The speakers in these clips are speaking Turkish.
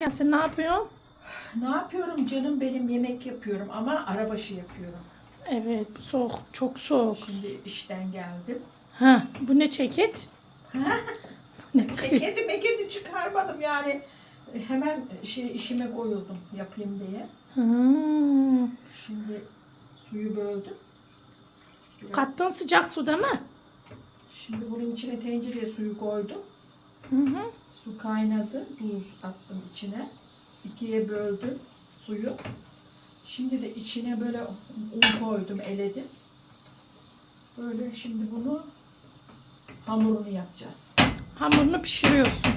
Ya sen ne yapıyorsun? Ne yapıyorum canım benim yemek yapıyorum ama arabaşı yapıyorum. Evet bu soğuk çok soğuk. Şimdi işten geldim. Ha bu ne ceket? ne Ceketi meketi çıkarmadım yani. Hemen şey işime koyuldum yapayım diye. Hmm. Şimdi suyu böldüm. Biraz- Kattın sıcak su değil mi? Şimdi bunun içine tencereye suyu koydum. Hı hı. Su kaynadı. Tuz attım içine. İkiye böldüm suyu. Şimdi de içine böyle un koydum, eledim. Böyle şimdi bunu hamurunu yapacağız. Hamurunu pişiriyorsun.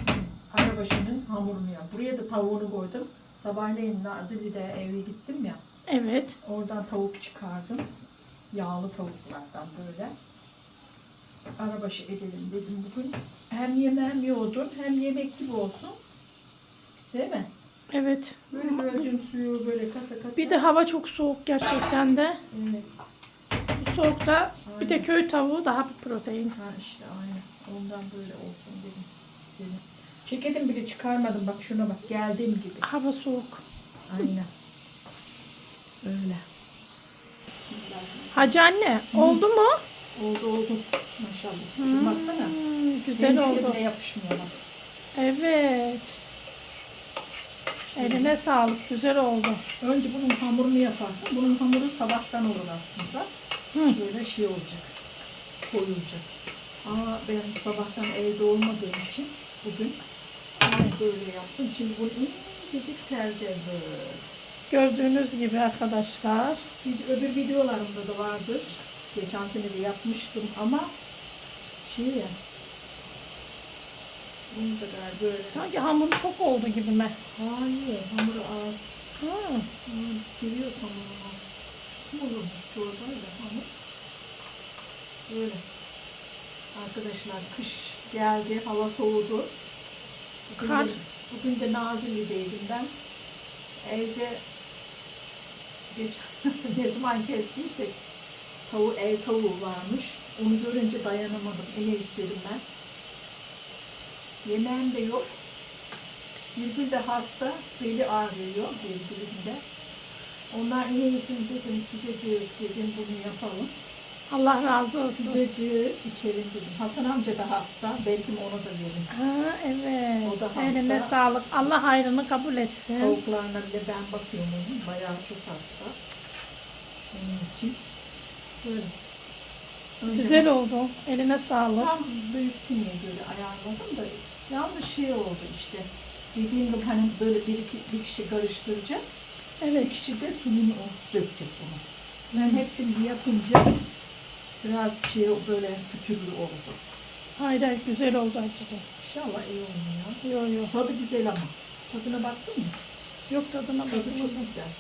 Arabaşının hamurunu yap. Buraya da tavuğunu koydum. Sabahleyin Nazilli'de eve gittim ya. Evet. Oradan tavuk çıkardım. Yağlı tavuklardan böyle. Arabaşı edelim dedim bugün. Hem yemeğim yoğurdun hem yemek gibi olsun. Değil mi? Evet. Böyle böldüm suyu böyle kata kata. Bir de hava çok soğuk gerçekten de. Evet. Bu soğukta bir de Aynen. köy tavuğu daha bir protein. Ha işte aynen. Ondan böyle olsun dedim. dedim. Ceketim bile çıkarmadım. Bak şuna bak. Geldiğim gibi. Hava soğuk. Aynen. Öyle. Hacı anne oldu mu? Oldu oldu. Maşallah. Şuna baksana. Hmm, güzel Tencereye oldu. bile yapışmıyor. Evet. Eline sağlık. Güzel oldu. Önce bunun hamurunu yaparsın. Bunun hamuru sabahtan olur aslında. Hı. Böyle şey olacak. Koyulacak. Ama ben sabahtan evde olmadığım için bugün böyle yaptım. Şimdi bunu incecik sereceğiz böyle. Gördüğünüz gibi arkadaşlar. Öbür videolarımda da vardır. Geçen sene de yapmıştım ama şey ya bunu da galiba böyle. Sanki hamur çok oldu gibi mi? Hayır hamuru az. Ha. Hmm, seviyor hamuru. Olurmuş çorbayla hamur. Böyle. Arkadaşlar kış geldi, hava soğudu. Bugün Kar. De, bugün de Nazilli'deydim ben. Evde geç, ne zaman kestiysek tavuğu, ev tavuğu varmış. Onu görünce dayanamadım. Ele istedim ben. Yemeğim de yok. Birgül de hasta, beli ağrıyor Birgül'ün de. Onlar en iyisini dedim, sıcacık dedim bunu yapalım. Allah razı olsun. Sıcacık içelim dedim. Hasan amca da hasta, belki ona da verin. Ha evet. O da hasta. Eline sağlık. Allah hayrını kabul etsin. Tavuklarına bile ben bakıyorum onun, bayağı çok hasta. Onun için böyle. Önce Güzel oldu. Eline sağlık. Tam büyük sineye göre ayarladım da yalnız şey oldu işte. Dediğim gibi hani böyle bir, iki, bir kişi karıştıracak. Evet. Bir kişi de suyunu dökecek bunu. Ben hepsini yapınca biraz şey böyle pütürlü oldu. Hayır hayır güzel oldu Hacı'cığım. İnşallah iyi olmuyor. Yok yok. Tadı güzel ama. Tadına baktın mı? Yok tadına Tadı bakın. çok güzel.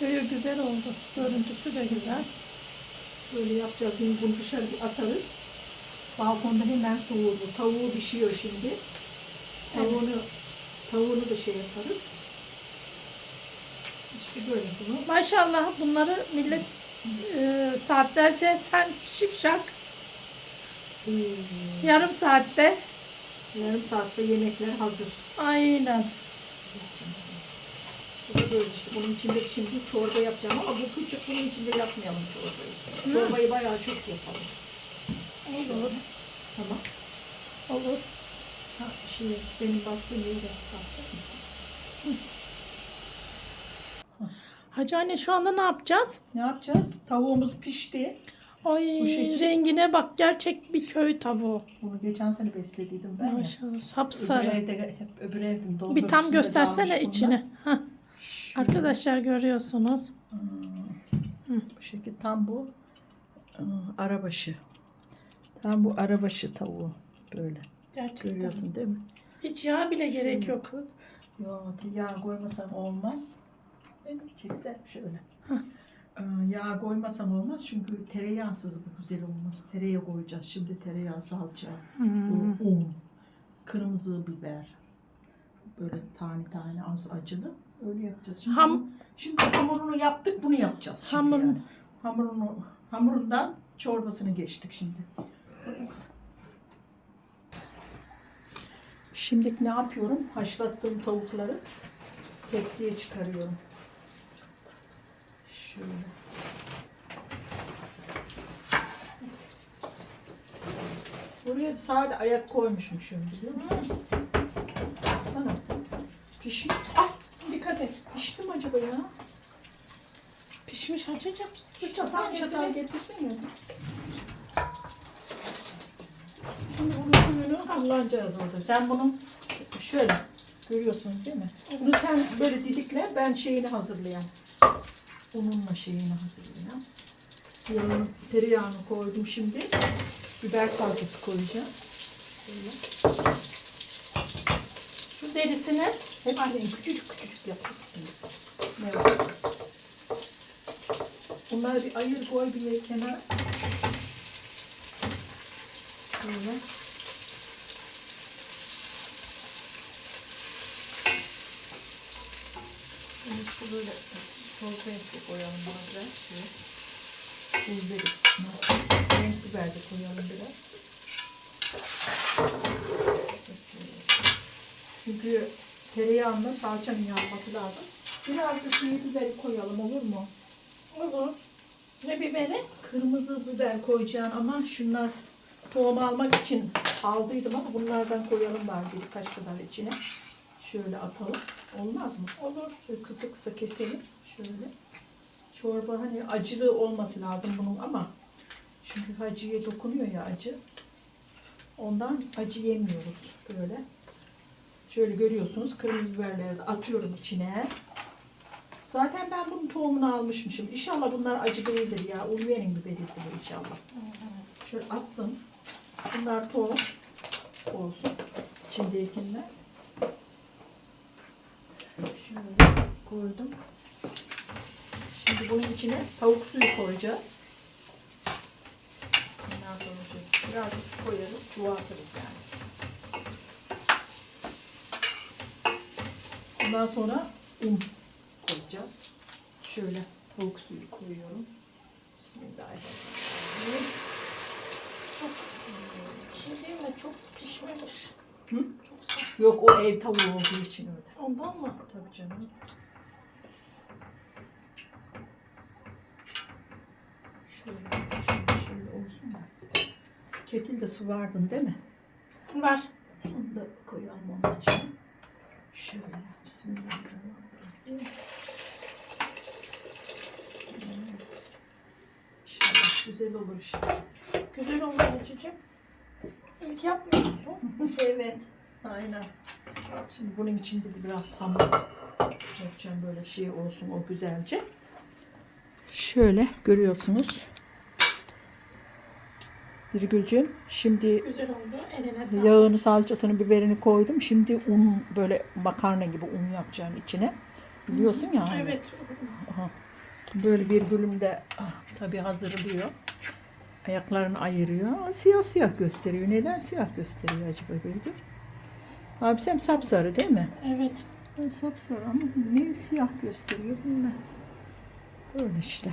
Yok yok güzel oldu. Görüntüsü de güzel. Böyle yapacağız. Şimdi bunu dışarı atarız. Balkonda hemen soğudu. Tavuğu pişiyor şimdi. Tavuğunu, tavuğunu da şey yaparız. İşte böyle bunu. Maşallah bunları millet e, saatlerce sen şipşak Hmm, yarım saatte yarım saatte yemekler hazır. aynen. Bu da böyle işte. Bunun içinde şimdi çorba yapacağım ama bu küçük bunun içinde yapmayalım çorbayı. Çorbayı bayağı çok yapalım. Olur. Tamam. Olur. Ha, şey, benim bastığım yeri de basacak mısın? Hacı anne şu anda ne yapacağız? Ne yapacağız? Tavuğumuz pişti. Ay Bu şekil. rengine bak gerçek bir köy tavuğu. Bunu geçen sene beslediydim ben ya. Maşallah Öbür sapsarı. evde hep öbür evde. Bir tam göstersene içini. Hah. Şöyle. Arkadaşlar görüyorsunuz. Hmm, Bu şekil tam bu ıı, arabaşı. Tam bu arabaşı tavuğu böyle. Gerçekten. Görüyorsun değil mi? Hiç yağ bile gerek yok. Yok yağ koymasam olmaz. Ben çeksem şöyle. Yağ koymasam olmaz çünkü tereyağsız bu güzel olmaz. Tereyağı koyacağız. Şimdi tereyağı, salça, Hmm. un, kırmızı biber. Böyle tane tane az acılı. Öyle yapacağız. Şimdi, Ham- şimdi hamurunu yaptık bunu yapacağız. Şimdi Hamur- yani. Hamurunu, hamurundan çorbasını geçtik şimdi. Şimdi ne yapıyorum? Haşlattığım tavukları tepsiye çıkarıyorum. Şöyle. Buraya sade ayak koymuşum şimdi biliyor musun? Baksana. Pişmiş. Ah! Acaba ya? Pişmiş açacak. Şu çatal çatal getirsene. Şimdi bunun suyunu kullanacağız orada. Sen bunu şöyle görüyorsunuz değil mi? Bunu sen böyle didikle ben şeyini hazırlayayım. Ununla şeyini hazırlayayım. Yarın tereyağını koydum şimdi. Biber salçası koyacağım. Şöyle. Şu derisini Hepsini küçücük küçücük yapacaksın. Var? Bunları bir ayır koy bir yere. Şöyle. Bunu şu böyle salçaya su koyalım bazen. Şöyle. Tuz verip. Renk biber de koyalım biraz. Çünkü tereyağında salçanın yanması lazım. Biraz da çiğ biberi koyalım olur mu? olur. Ne biberi? Kırmızı biber koyacaksın ama şunlar tohum almak için aldıydım ama bunlardan koyalım var birkaç kadar içine. Şöyle atalım. Olmaz mı? Olur. Şöyle kısa kısa keselim. Şöyle. Çorba hani acılı olması lazım bunun ama çünkü acıya dokunuyor ya acı. Ondan acı yemiyoruz böyle. Şöyle görüyorsunuz kırmızı biberleri de atıyorum içine. Zaten ben bunun tohumunu almışmışım. İnşallah bunlar acı değildir ya. Ulviye'nin biberidir inşallah. Şöyle attım. Bunlar tohum olsun. İçindekiler. Şöyle koydum. Şimdi bunun içine tavuk suyu koyacağız. Ondan sonra şöyle biraz su koyarız. Çoğaltırız yani. Ondan sonra un koyacağız. Şöyle tavuk suyu koyuyorum. Bismillahirrahmanirrahim. Çok bir şey değil mi? Çok pişmemiş. Hı? Çok sert. Yok o ev tavuğu olduğu için öyle. Ondan mı? Tabii canım. Şöyle, şöyle, şöyle olsun da. Ketilde su vardın değil mi? Var. Onu da koyalım onun içine. Şöyle. Bismillahirrahmanirrahim. İnşallah güzel olur inşallah. Güzel oldu açacak. İlk yapmıyorsun. Evet. Aynen. Şimdi bunun içinde de biraz hamur yapacağım böyle şey olsun o güzelce. Şöyle görüyorsunuz. Birgülcüğüm şimdi Güzel oldu. Yağını, salçasını, biberini koydum. Şimdi un böyle makarna gibi un yapacağım içine. Biliyorsun ya. hani. Evet. Aha. Böyle bir bölümde ah, tabii hazırlıyor. Ayaklarını ayırıyor. Siyah siyah gösteriyor. Neden siyah gösteriyor acaba böyle? Abi sen sapsarı değil mi? Evet. Ben sapsarı ama niye siyah gösteriyor bilmem. Öyle işte.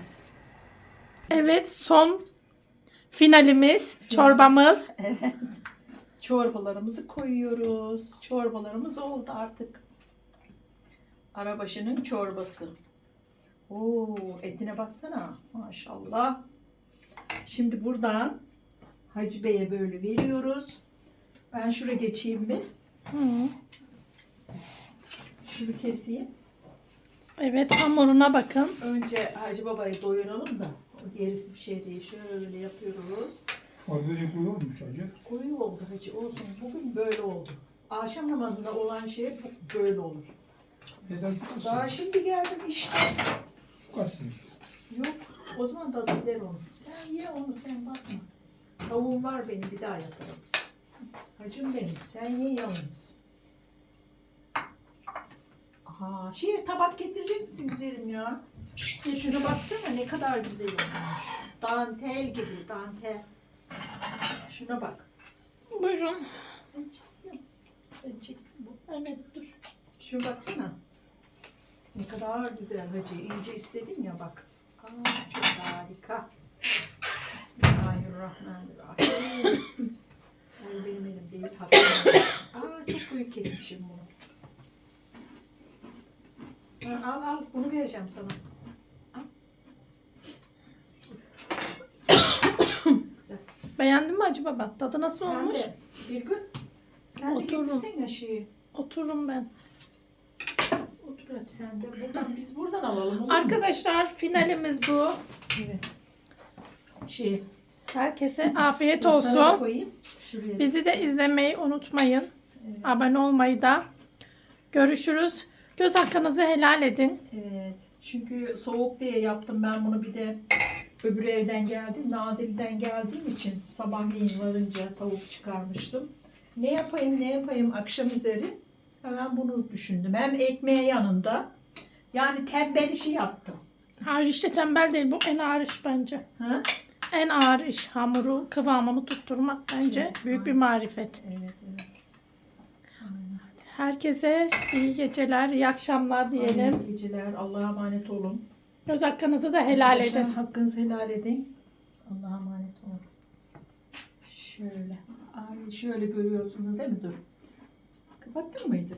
Evet son finalimiz, çorbamız. Evet. Çorbalarımızı koyuyoruz. Çorbalarımız oldu artık. Arabaşının çorbası. Oo, etine baksana. Maşallah. Şimdi buradan Hacı Bey'e böyle veriyoruz. Ben şuraya geçeyim bir. Hı. Şunu keseyim. Evet hamuruna bakın. Önce Hacı Baba'yı doyuralım da. O gerisi bir şey değil. Şöyle yapıyoruz. Fazlaca koyulmuş acı. Koyu oldu hacı olsun. Bugün böyle oldu. Akşam namazında olan şey böyle olur. Neden Daha şimdi geldim işte. Tutasın. Yok. O zaman tadı gider onu. Sen ye onu sen bakma. Tavuğum var benim bir daha yaparım. Hacım benim. Sen ye yalnız. Aha, şey tabak getirecek misin güzelim ya? Ya şuna baksana ne kadar güzel olmuş. Dantel gibi dantel. Şuna bak. Buyurun. Ben çekiyorum. Ben çektim bu. Evet dur. Şuna baksana. Ne kadar güzel hacı. İyice istedin ya bak. Aa, çok harika. Bismillahirrahmanirrahim. Ay benim elim değil. hakkım. Aa çok büyük kesmişim bunu. Al al bunu vereceğim sana. Beğendin mi Hacı Baba? Tadı nasıl Sen olmuş? de bir gün sen Otururum. de getirsene şeyi. Otururum ben. Hadi sen de. Buradan biz buradan alalım. olur mu? Arkadaşlar finalimiz bu. Evet. Şey. Herkese afiyet sana da olsun. koyayım. Şuraya. Bizi de izlemeyi unutmayın. Evet. Abone olmayı da. Görüşürüz. Göz hakkınızı helal edin. Evet. Çünkü soğuk diye yaptım ben bunu bir de öbür evden geldim. Nazilli'den geldiğim için sabahleyin varınca tavuk çıkarmıştım. Ne yapayım ne yapayım akşam üzeri hemen bunu düşündüm. Hem ekmeği yanında yani tembel işi yaptım. Ağır işte tembel değil. Bu en ağır iş bence. Ha? En ağır iş. Hamuru kıvamını tutturmak bence Evet, büyük bir aynen. marifet. Evet evet. Herkese iyi geceler, iyi akşamlar diyelim. Hayırlı geceler. Allah'a emanet olun. Göz hakkınızı da helal Arkadaşlar, edin. Hakkınızı helal edin. Allah'a emanet olun. Şöyle. Ay şöyle görüyorsunuz değil mi? Dur. Kapattın mıydı?